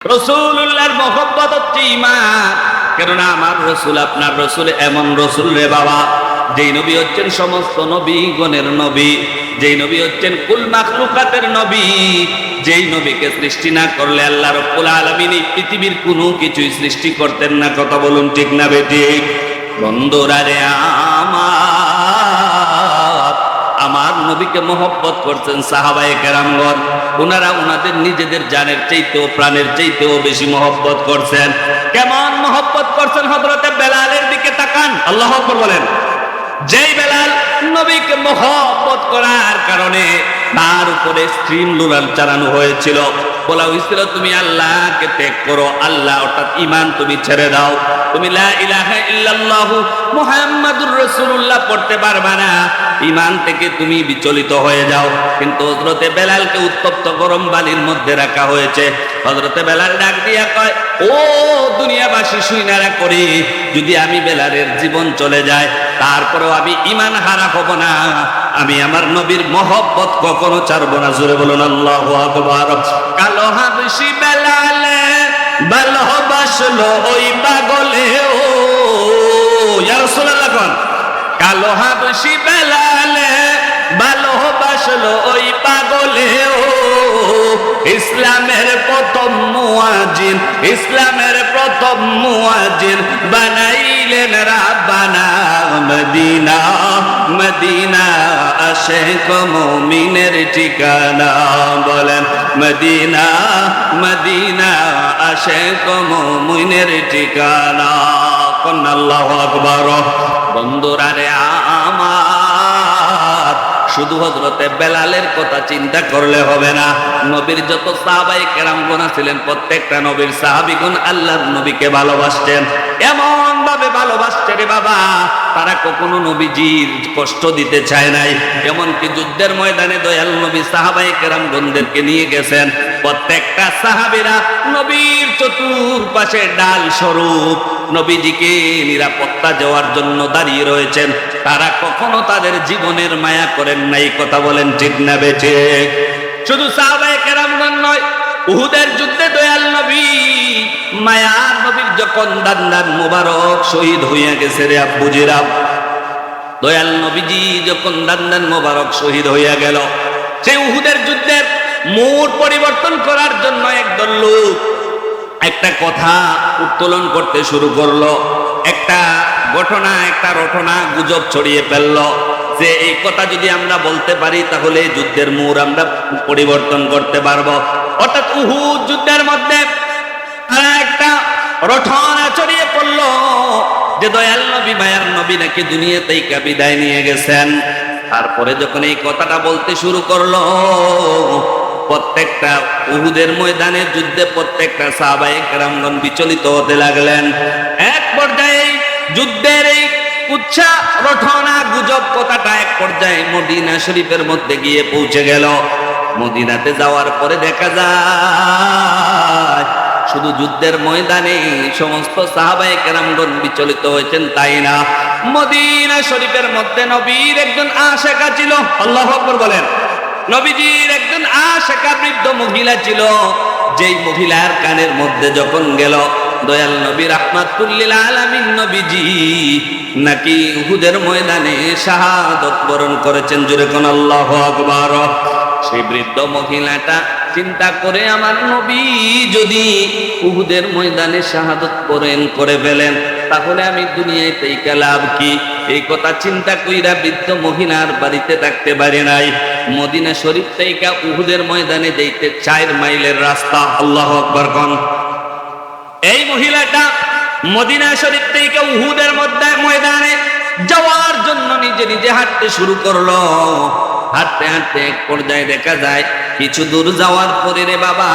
রসুল্লাহর মহব্বত হচ্ছে ইমান কেননা আমার রসুল, আপনার রসুল এমন রসুল রে বাবা, যেই নবী হচ্ছেন সমস্ত নবী গণের নবী, যেই নবী হচ্ছেন কুল মাখলুকাতের নবী, যেই নবীকে সৃষ্টি না করলে আল্লাহ রব্বুল আলামিন এই পৃথিবীর কোনো কিছুই সৃষ্টি করতেন না। কথা বলুন ঠিক না বেটি বন্ধুরা রে আমার নবীকে মহব্বত করছেন সাহাবায়ে কেরামগণ। ওনারা ওনাদের নিজেদের জানের চাইতেও, প্রাণের চাইতেও বেশি মহব্বত করছেন। কেমন মহব্বত করছেন হজরতে বেলালের দিকে তাকান। আল্লাহ বলেন, যেই বেলাল নবীকে মহব্বত করার কারণে তার উপরে স্ট্রিম লুরাল চালানো হয়েছিল। বলা হয়েছিল, তুমি আল্লাহকে ত্যাগ করো, আল্লাহ অর্থাৎ ইমান তুমি ছেড়ে দাও। তুমি লা ইলাহা ইল্লাল্লাহু মুহাম্মাদুর রাসূলুল্লাহ পড়তে পারবা না। ইমান থেকে তুমি বিচলিত হয়ে যাও। কিন্তু হযরতে বেলালকে উত্তপ্ত গরম বালির মধ্যে রাখা হয়েছে। হযরতে বেলাল ডাক দিয়া কয়, ও দুনিয়াবাসী শুইনারা করি, যদি আমি বেলালের জীবন চলে যায়, তারপরেও আমি ইমান হারা হব না। আমি আমার নবীর মহব্বত কখনো ছাড়বো না। জোরে বলুন, আল্লাহ কালো হাবসি বেলালে ভালোবাসলো ওই পাগলে, ও, ইয়া কালো হাবসি বেলালে ভালোবাসলো ওই পাগলে, ও, ইসলামের প্রথম মুয়াজিন ইসলামের প্রথম মুয়াজিন বানাইলেন রাব্বানা মদিনা মদিনা আশেক মুমিনের ঠিকানা। বলেন, মদিনা মদিনা আশেক মুমিনের ঠিকানা। কোন আল্লাহু আকবার। বন্ধুরা রে আমার, শুধু হজরতে বেলালের কথা চিন্তা করলে হবে না। নবীর যত সাহাবাই কেরামগণ ছিলেন প্রত্যেকটা নবীর সাহাবিগুন আল্লাহর নবীকে ভালোবাসতেন। এমন ভাবে ভালোবাসছে রে বাবা। তারা কখনো নবীজির কষ্ট দিতে চায় নাই। এমনকি যুদ্ধের ময়দানে দয়াল নবী সাহাবাই কেরামগণদেরকে নিয়ে গেছেন। প্রত্যেকটা সাহাবিরা নবীর ডাল স্বরূপ নবীজিকে নিরাপত্তা দেওয়ার জন্য দাঁড়িয়ে রয়েছেন। তারা কখনো তাদের জীবনের মায়া করেন নাই, কথা বলেন ঠিক না বেঠে শুধু সাহাবায়ে কেরামগণ নয় উহুদের যুদ্ধে দয়াল নবী মায়ার নবীর যখন দান দান মুবারক শহীদ হইয়া গেছে রে আব্বুজিরা দয়াল নবীজি যখন দান দান মুবারক শহীদ হইয়া গেল, সেই উহুদের যুদ্ধের মুড পরিবর্তন করার জন্য একদল লোক একটা কথা উত্তোলন করতে শুরু করল, একটা ঘটনা, একটা রটনা গুজব ছড়িয়ে ফেলল যে এই কথা যদি আমরা বলতে পারি তাহলে যুদ্ধের মোড় আমরা পরিবর্তন করতে পারব। অর্থাৎ উহুদ যুদ্ধের মধ্যে তারা একটা রঠনা ছড়িয়ে পড়ল যে দয়াল নবী, মায়ার নবী নাকি দুনিয়াতেই বিদায় নিয়ে গেছেন। তারপরে যখন এই কথাটা বলতে শুরু করল, প্রত্যেকটা উহুদের ময়দানে যুদ্ধে প্রত্যেকটা সাহাবায়ে কেরামগণ বিচলিত হতে লাগলেন। এক পর্যায়ে যুদ্ধের এই উচ্ছা রঠনা গুজব কথাটা এক পর্যায়ে মদিনা শরীফের মধ্যে গিয়ে পৌঁছে গেল। মদিনাতে যাওয়ার পরে দেখা যায়, শুধু যুদ্ধের ময়দানে সমস্ত সাহাবায়ে কেরামগণ বিচলিত হয়েছেন তাই না? মদিনা শরীফের মধ্যে নবীর একজন আশেকা ছিল, আল্লাহ বলেন। নবীজির একজন আশেকা বৃদ্ধ মহিলা ছিল, যেই মহিলার কানের মধ্যে যখন গেল, দয়াল নবী রাহমাতুল্লিল আলামিন, নবীজি, নাকি উহুদের ময়দানে শাহাদত বরণ করেছেন? জুরে কোন আল্লাহু আকবার। সেই বৃদ্ধ মহিলাটা চিন্তা করে আমার নবী যদি উহুদের ময়দানে শাহাদত করেন করে ফেলেন, তাহলে আমি দুনিয়ায় তেইকা লাভ কি? এই কথা চিন্তা কইরা বৃদ্ধ মহিলার বাড়িতে থাকতে পারে নাই। মদিনা শরীফ থেকে উহুদের ময়দানে যাইতে চার মাইলের রাস্তা। আল্লাহ আকবর কন। এই মহিলাটা মদিনা শরীফ থেকে উহুদের মধ্যে ময়দানে যাওয়ার জন্য নিজে নিজে হাঁটতে শুরু করল। হাঁটতে হাঁটতে এক পর্যায়ে দেখা যায়, কিছু দূর যাওয়ার পরে রে বাবা,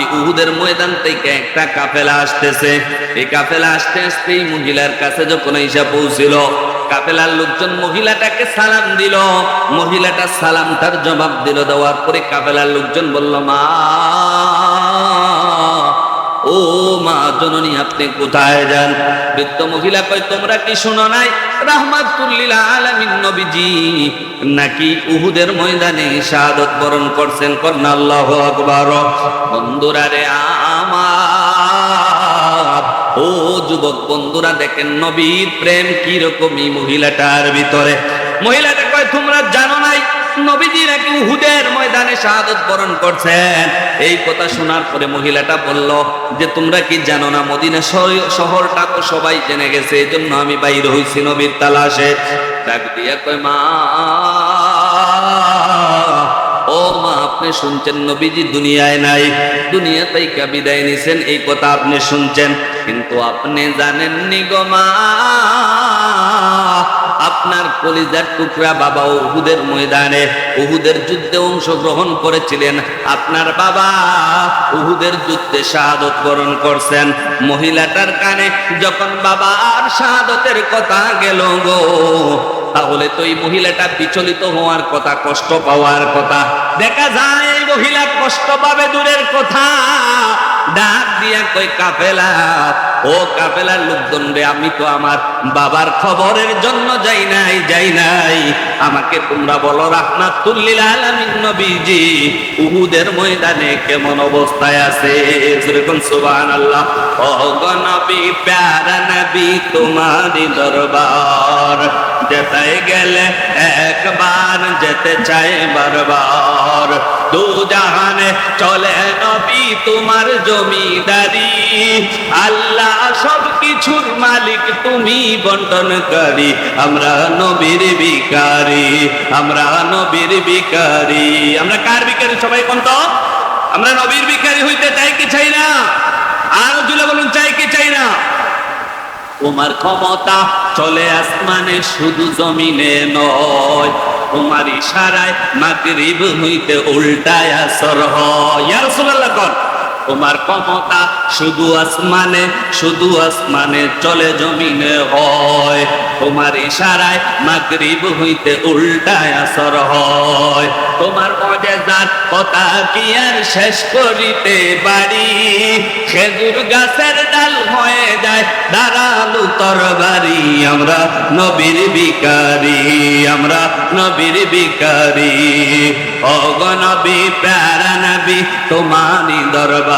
এই উহুদের ময়দান থেকে একটা কাফেলা আসতেছে। এই কাফেলা আসতে আসতে এই মহিলার কাছে যখন ঈশা পৌঁছিল কাপেলার লোকজন মহিলাটাকে সালাম দিল। মহিলাটা সালাম তার জবাব দিল, দেওয়ার পরে কাপেলার লোকজন বলল, মা ও মা, জননী, আপনি কোথায় যান? বৃদ্ধ মহিলা কয়, তোমরা কি শোনো নাই? নবীজি নাকি উহুদের ময়দানে শাহাদত বরণ করছেন? বন্ধুরা রে আমার, ও যুবক বন্ধুরা, দেখেন নবীর প্রেম কিরকমই মহিলাটার ভিতরে। মহিলাটা কয়, তোমরা জানো সবাই জেনে গেছে এই জন্য আমি নবীর তালাশে। ডাক দিয়া কয়, মা, ও মা, আপনি শুনছেন নবীজি দুনিয়ায় নাই। দুনিয়া থেকে বিদায় নিছেন, এই কথা আপনি শুনছেন। কিন্তু আপনি জানেননি গো মা আপনার কলিজার টুকরা বাবা উহুদের ময়দানে উহুদের যুদ্ধে অংশগ্রহণ করেছিলেন। আপনার বাবা উহুদের যুদ্ধে শাহাদত বরণ করছেন। মহিলাটার কানে যখন বাবা আর শাহাদতের কথা গেল গো, তাহলে তো এই মহিলাটা বিচলিত হওয়ার কথা, কষ্ট পাওয়ার কথা। দেখা যায় এই মহিলা কষ্ট পাবে দূরের কথা। ডাক দিয়া কই কাফেলা, ও কাফেলার লোকজন রে, আমি তো আমার বাবার খবরের জন্য যাই নাই যাই নাই। আমাকে তোমরা বলো, রাহমাতুল্লিল আলামিন নবীজি, উহুদের ময়দানে কেমন অবস্থায় আছে? প্যারা নবী দরবার। যেতে গেলে একবার যেতে চাই বারবার। দু জাহানে চলে নবী, তোমার জমিদারি। আল্লাহ সব কিছুর মালিক তুমি বন্টনকারী, আমরা নবীর বিকারি আমরা নবীর বিকারি আমরা কার বিকারি সবাই কোন তো? আমরা নবীর বিকারি হইতে চাই কি চাই না? আর জুলে বলুন, চাই কি চাই না? তোমার ক্ষমতা চলে আসমানে শুধু জমিনে নয় তোমার ইশারায় মাগরিব হইতে উল্টায় আসর হয়। ইয়া রাসূলুল্লাহ তোমার ক্ষমতা শুধু আসমানে শুধু আসমানে চলে জমিনে হয়। তোমার ইশারায় মাগরিব হইতে উল্টায় আসর হয়। তোমার মজেদার কথা কি আর শেষ করিতে পারি? খেজুর গাছের ডাল হয়ে যায়, দাঁড়ালু তরবারি। আমরা নবীর বিকারি আমরা নবীর বিকারি অগনবী প্যারা নবী তোমারি দরবার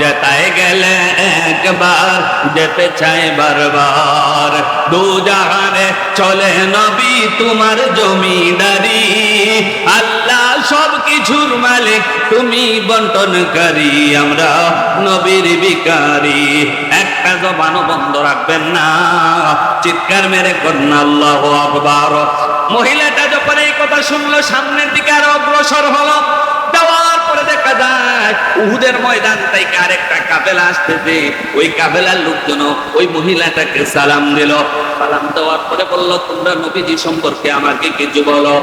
যেতায় গেলে একবার যেতে চাই বারবার দু জাহানে চলে নবী তোমার জমিদারি আল্লাহ সব কিছুর মালিক তুমি বন্টনকারী আমরা নবীর বিকারি একটা জবানও বন্ধ রাখবেন না। চিৎকার মেরে কন্যা আল্লাহ আকবার। মহিলাটা যখন এই কথা শুনলো, সামনের দিকে আরও অগ্রসর হলো। দেখা যায় উহুদের ময়দান থেকে আরেকটা কাফেলা আসতেছে। ওই কাফেলার লোকজন, ওই মহিলাটাকে সালাম দিল। সালাম দেওয়ার পরে বলল, তোমরা নবীজি সম্পর্কে আমাকে কিছু বলো।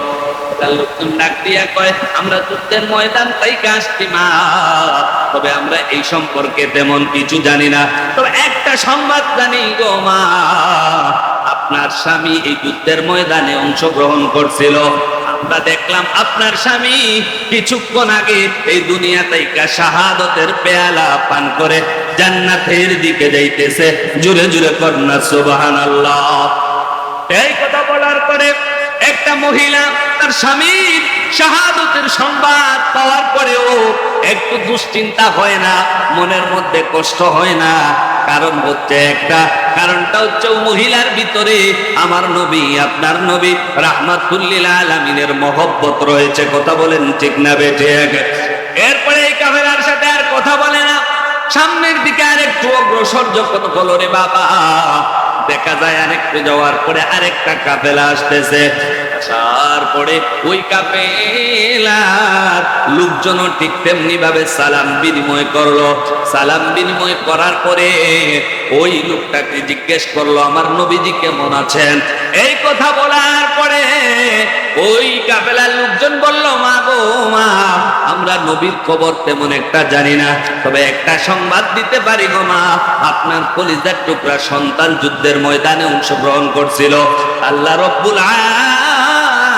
আপনার স্বামী এই যুদ্ধের ময়দানে অংশগ্রহণ করছিল। আমরা দেখলাম আপনার স্বামী কিছুক্ষণ আগে এই দুনিয়া তাইকা শাহাদতের পেয়ালা পান করে জান্নাতের দিকে যাইতেছে। জুড়ে জুড়ে করনা সুবাহান এই কথা বলার পরে একটা মহিলা তার স্বামীর শাহাদতের সংবাদ পাওয়ার পরেও একটু দুশ্চিন্তা হয় না, মনের মধ্যে কষ্ট হয় না। কারণ হচ্ছে একটা, কারণটা হচ্ছে মহিলার ভিতরে আমার নবী, আপনার নবী রাহমাতুল্লিল আলামিনের মহব্বত রয়েছে। কথা বলেন ঠিক না বেঠে? এরপরে এই কাফেলার সাথে আর কথা বলে না। সামনের দিকে আর একটু অগ্রসর যখন হলো রে বাবা, দেখা যায় আরেকটু যাওয়ার পরে আরেকটা কাফেলা আসতেছে। আসার পরে ওই কাফেলার লোকজনও ঠিক তেমনি ভাবে সালাম বিনিময় করল। সালাম বিনিময় করার পরে ওই লোকটাকে জিজ্ঞেস করল, আমার নবীজি কেমন আছেন? এই কথা বলার পরে ওই কাফেলার লোকজন বলল, মা গো, মা, আমরা নবীর খবর তেমন একটা জানি না। তবে একটা সংবাদ দিতে পারি গো, মা, আপনার কলিজার টুকরা সন্তান যুদ্ধের ময়দানে অংশগ্রহণ করছিল। আল্লাহ রব্বুল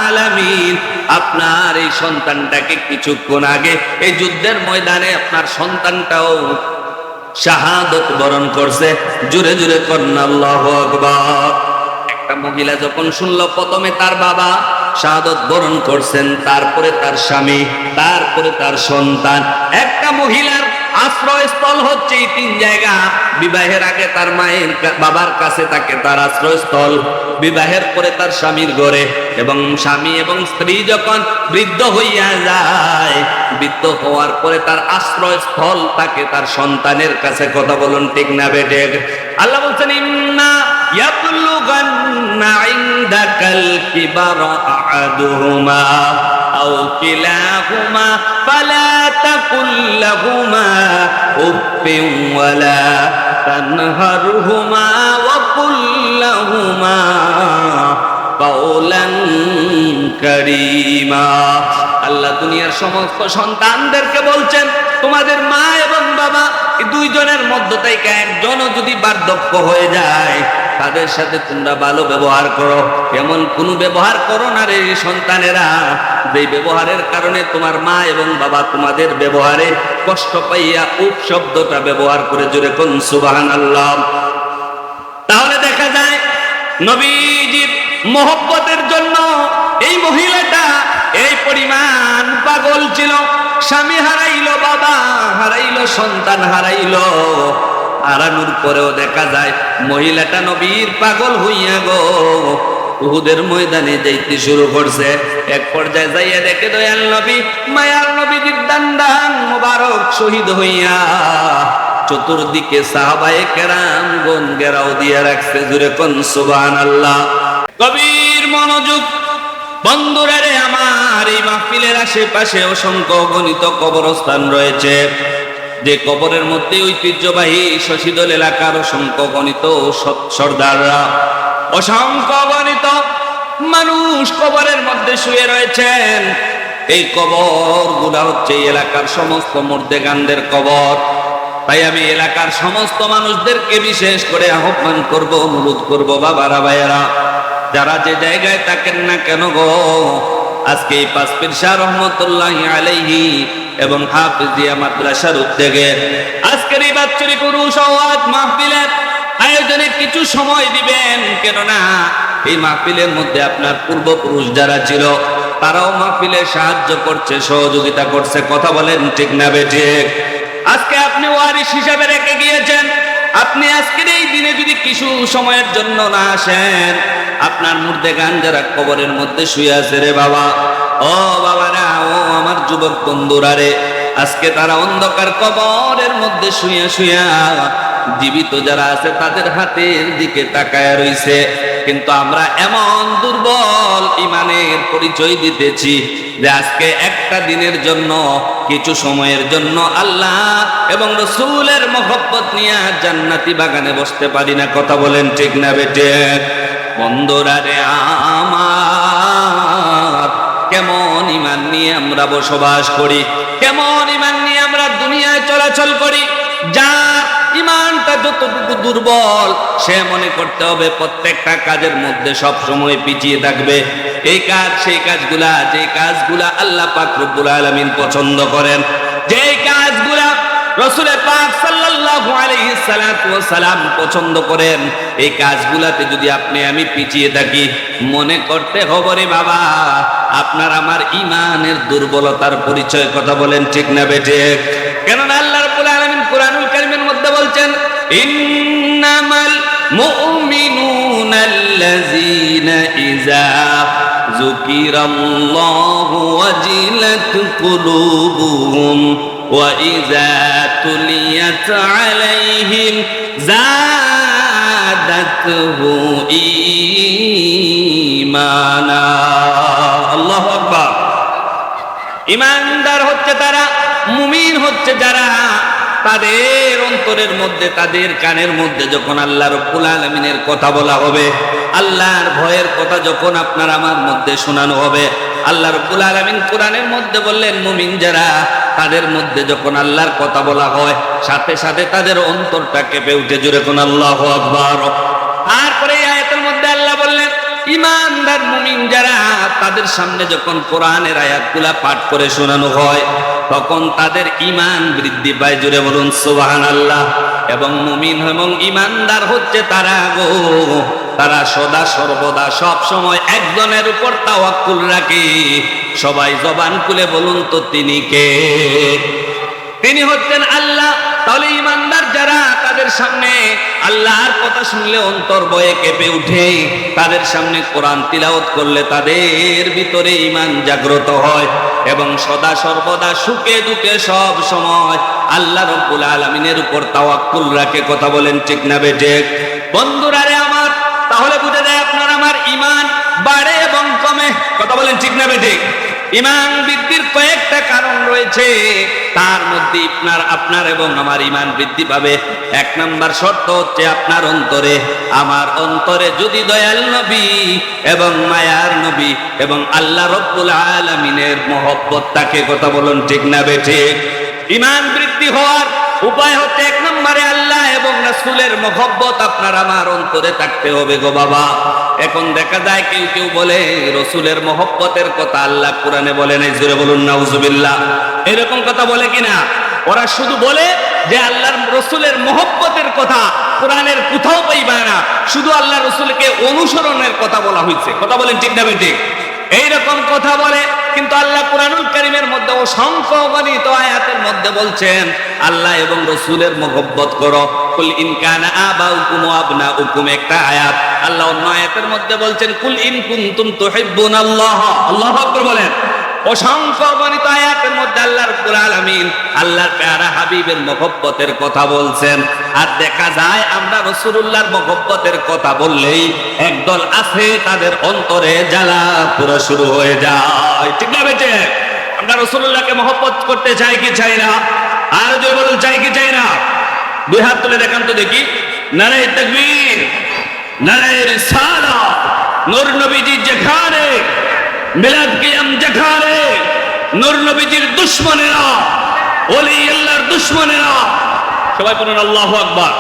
আলামিন, আপনার এই সন্তানটাকে কিছুক্ষণ আগে এই যুদ্ধের ময়দানে আপনার সন্তানটাও শাহাদত বরণ করছে। জুড়ে জুড়ে আকবার। একটা মহিলা যখন শুনলো, প্রথমে তার বাবা শাহাদত বরণ করছেন, তারপরে তার স্বামী, তারপরে তার সন্তান। একটা মহিলার আশ্রয়স্থল হচ্ছে এই তিন জায়গা। বিবাহের আগে তার মায়ের বাবার কাছে তাকে তার আশ্রয়স্থল, বিবাহের পরে তার স্বামীর ঘরে। এবং স্বামী এবং স্ত্রী যখন বৃদ্ধ হইয়া যায়, বৃদ্ধ হওয়ার পরে তার আশ্রয়স্থল তাকে তার সন্তানের কাছে কথা বলুন, ঠিক না বেটে আল্লাহ বলছেন, ইন্না ইয়াবলুগান্না ইনদাকাল কিলাহুমা, ফালা তাকুল লাহুমা উফিন ওয়ালা তানহারহুমা ওয়া কুল লাহুমা কাওলান কারীমা। আল্লাহ দুনিয়ার সমস্ত সন্তানদেরকে বলছেন, তোমাদের মা এবং বাবা এই দুইজনের মধ্য থেকে একজনও যদি বার্ধক্য হয়ে যায় তাদের সাথে তোমরা ভালো ব্যবহার করো। এমন কোনো ব্যবহার করো না রে সন্তানেরা। যে ব্যবহারের কারণে তোমার মা এবং বাবা তোমাদের ব্যবহারে কষ্ট পাইয়া উপ শব্দটা ব্যবহার করে জোরে কোন সুবাহান আল্লাহ তাহলে দেখা যায়, নবীজির মোহব্বতের জন্য এই মহিলাটা এই পরিমাণ পাগল ছিল। স্বামী হারাইলো, বাবা হারাইলো, সন্তান হারাইলো। হারানোর পরেও দেখা যায়, মহিলাটা নবীর পাগল হইয়া গো। উহুদের ময়দানে যাইতে শুরু করছে। এক পর্যায়ে যাইয়া দেখে দয়াল নবী, মায়ার নবীজির দান্দান মোবারক শহীদ হইয়া চতুর্দিকে সাহাবায়ে কেরাম গন গেরাও দিয়ে রাখছে। জুড়ে কোন সুবান আল্লাহ কবির মনোযোগ, বন্ধুরা রে আমার, এই মাহফিলের আশেপাশে অসংখ্য গণিত কবরস্থান রয়েছে। যে কবরের মধ্যে ঐতিহ্যবাহী শশীদল এলাকার অসংখ্য গণিত সর্দাররা, অসংখ্য গণিত মানুষ কবরের মধ্যে শুয়ে রয়েছেন। এই কবরগুলা হচ্ছে এলাকার সমস্ত মর্দে গান্দের কবর। তাই আমি এলাকার সমস্ত মানুষদেরকে বিশেষ করে আহ্বান করব, অনুরোধ করব বাবারা, ভাইয়েরা, যারা যে জায়গায় থাকেন না কেন গো আজকে এই পাসপির শাহ রহমতুল্লাহ আলাইহি এবং হাফিজিয়া মাদ্রাসার উদ্যোগে আজকের এই বাচ্চরিক আওয়াজ মাহফিলের আয়োজনে কিছু সময় দিবেন। কেননা এই মাহফিলের মধ্যে আপনার পূর্বপুরুষ যারা ছিল, তারাও মাহফিলে সাহায্য করছে, সহযোগিতা করছে। কথা বলেন ঠিক না বেঠিক আজকে আপনি ওয়ারিশ হিসাবে রেখে গিয়েছেন। আপনি আজকের এই দিনে যদি কিছু সময়ের জন্য না আসেন, আপনার মুর্দে গান যারা কবরের মধ্যে শুয়ে আছে রে বাবা, ও বাবারা, ও আমার যুবক বন্ধুরা রে, আজকে তারা অন্ধকার কবরের মধ্যে শুয়ে শুয়া জীবিত যারা আছে, তাদের হাতের দিকে তাকায় রইছে। কিন্তু আমরা এমন দুর্বল ইমানের পরিচয় দিতেছি যে আজকে একটা দিনের জন্য, কিছু সময়ের জন্য আল্লাহ এবং রসুলের মহব্বত নিয়ে জান্নাতি বাগানে বসতে পারি না। কথা বলেন ঠিক না বেটে? বন্ধুরা রে আমার, কেমন ইমান নিয়ে আমরা বসবাস করি? কেমন ইমান নিয়ে আমরা দুনিয়ায় চলাচল করি? ইমানটা যতটুকু দুর্বল, সে মনে করতে হবে প্রত্যেকটা কাজের মধ্যে সব সময় পিছিয়ে থাকবে। এই কাজ, সেই কাজগুলা, যে কাজগুলা আল্লাহ পাক রব্বুল আলামিন পছন্দ করেন যে কাজগুলা রসুলে পাক সাল্লাল্লাহু আলাইহি ওয়াস সালাম পছন্দ করেন, এই কাজগুলাতে যদি আপনি, আমি পিছিয়ে থাকি, মনে করতে হবে রে বাবা, আপনার আমার ইমানের দুর্বলতার পরিচয় কথা বলেন ঠিক না বেটে কেননা আল্লাহ রাব্বুল আলামিন কোরআনুল কারীমের মধ্যে বলছেন ইন্নামাল মুমিনুনা আল্লাযীনা ইযা যুকিরাল্লাহু ওয়াজিলাত কুলুবুহুম وإذا تليت عليهم زادته إيمانا الله أكبر ইমানদার হচ্ছে তারা মুমিন হচ্ছে যারা তাদের অন্তরের মধ্যে, তাদের কানের মধ্যে যখন আল্লাহ রব্বুল আলমিনের কথা বলা হবে, আল্লাহর ভয়ের কথা যখন আপনার আমার মধ্যে শোনানো হবে, আল্লাহ রব্বুল আলমিন কোরআনের মধ্যে বললেন, মুমিন যারা, তাদের মধ্যে যখন আল্লাহর কথা বলা হয়, সাথে সাথে তাদের অন্তরটা কেঁপে উঠে জুড়ে কোন আল্লাহ আকবার। তারপরে আয়াতের মধ্যে আল্লাহ বললেন, ইমানদার মুমিন যারা, তাদের সামনে যখন কোরআনের আয়াতগুলা পাঠ করে শোনানো হয় তখন তাদের ইমান বৃদ্ধি পায়। জুড়ে বলুন সুবাহান আল্লাহ এবং মুমিন এবং ইমানদার হচ্ছে তারা গো। তারা সদা সর্বদা সব সময় একজনের উপর তাওয়াক্কুল রাখে। সবাই জবান কুলে বলুন তো, তিনি কে? তিনি হচ্ছেন আল্লাহ তাহলে ইমানদার যারা, তাদের সামনে আল্লাহর কথা শুনলে অন্তর বয়ে কেঁপে উঠে। তাদের সামনে কোরআন তিলাওত করলে তাদের ভিতরে ইমান জাগ্রত হয় এবং সদা সর্বদা সুখে দুঃখে সব সময় আল্লাহ রব্বুল আলমিনের উপর তাওয়াক্কুল রাখে। কথা বলেন ঠিক না বেটে বন্ধুরা রে আমার, তাহলে বুঝে যায় আপনার আমার ইমান বাড়ে এবং কমে। কথা বলেন ঠিক না বেটে ইমান বৃদ্ধির কারণ রয়েছে তার মধ্যে আপনার আপনার এবং আমার ইমান বৃদ্ধি পাবে। এক নম্বর শর্ত হচ্ছে আপনার অন্তরে। আমার অন্তরে যদি দয়াল নবী এবং মায়ার নবী এবং আল্লাহ রব্বুল আলমিনের মহব্বত তাকে কথা বলুন ঠিক না বেঠিক ইমান বৃদ্ধি হওয়ার উপায় হচ্ছে এক নম্বরে আল্লাহ এবং রাসূলের মহব্বত আপনার আমার অন্তরে থাকতে হবে গো বাবা। এখন দেখা যায় কেউ কেউ বলে, রসুলের মহব্বতের কথা আল্লাহ কোরআনে বলে নাই। জোরে বলুন, নাউজুবিল্লাহ। এরকম কথা বলে কিনা? ওরা শুধু বলে যে, আল্লাহর, রসুলের মহব্বতের কথা কোরআনের কোথাও পাইবা না। শুধু আল্লাহ রসুলকে অনুসরণের কথা বলা হয়েছে কথা বলেন ঠিক না বেঠিক? এইরকম কথা বলে, কিন্তু আল্লাহ কোরআনুল করিমের মধ্যে অসংখ্য গণিত আয়াতের মধ্যে বলছেন, আল্লাহ এবং রসুলের মহব্বত করো। কুল ইনকান আবা উকুম আবনা উকুম একটা আয়াত। আল্লাহ অন্য আয়াতের মধ্যে বলছেন, কুল ইন কুনতুম তুহিব্বুন আল্লাহ আল্লাহ আকবার বলেন। অসংখ্য গণিত আয়াতের মধ্যে আল্লাহ রব্বুল আলামিন আল্লাহর প্যারা হাবিবের মহব্বতের কথা বলছেন। আর দেখা যায় আমরা রসুলুল্লাহর মহব্বতের কথা বললেই একদল আছে, তাদের অন্তরে জ্বালা পুরো শুরু হয়ে যায়। ঠিক না বেটে আমরা রসুলুল্লাহকে মহব্বত করতে চাই কি চাই না? আর যদি বলুন, চাই কি চাই না? দুই হাত তুলে দেখান তো দেখি। নারে তকবীর নারে রিসালা নূর নবীজি যেখানে মিলাদ কিয়াম যেখানে নূর নবীজির দুশ্মনেরা, ওলি আল্লাহর দুশ্মনেরা। সবাই বলুন, আল্লাহ আকবার।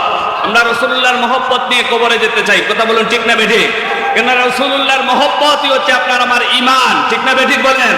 আমরা রসুল্লাহর মহব্বত নিয়ে কবরে যেতে চাই। কথা বলুন, ঠিক না বেঠিক? কেন রসুল্লাহর মহব্বতই হচ্ছে আপনার আমার ইমান ঠিক না বেঠিক বলেন?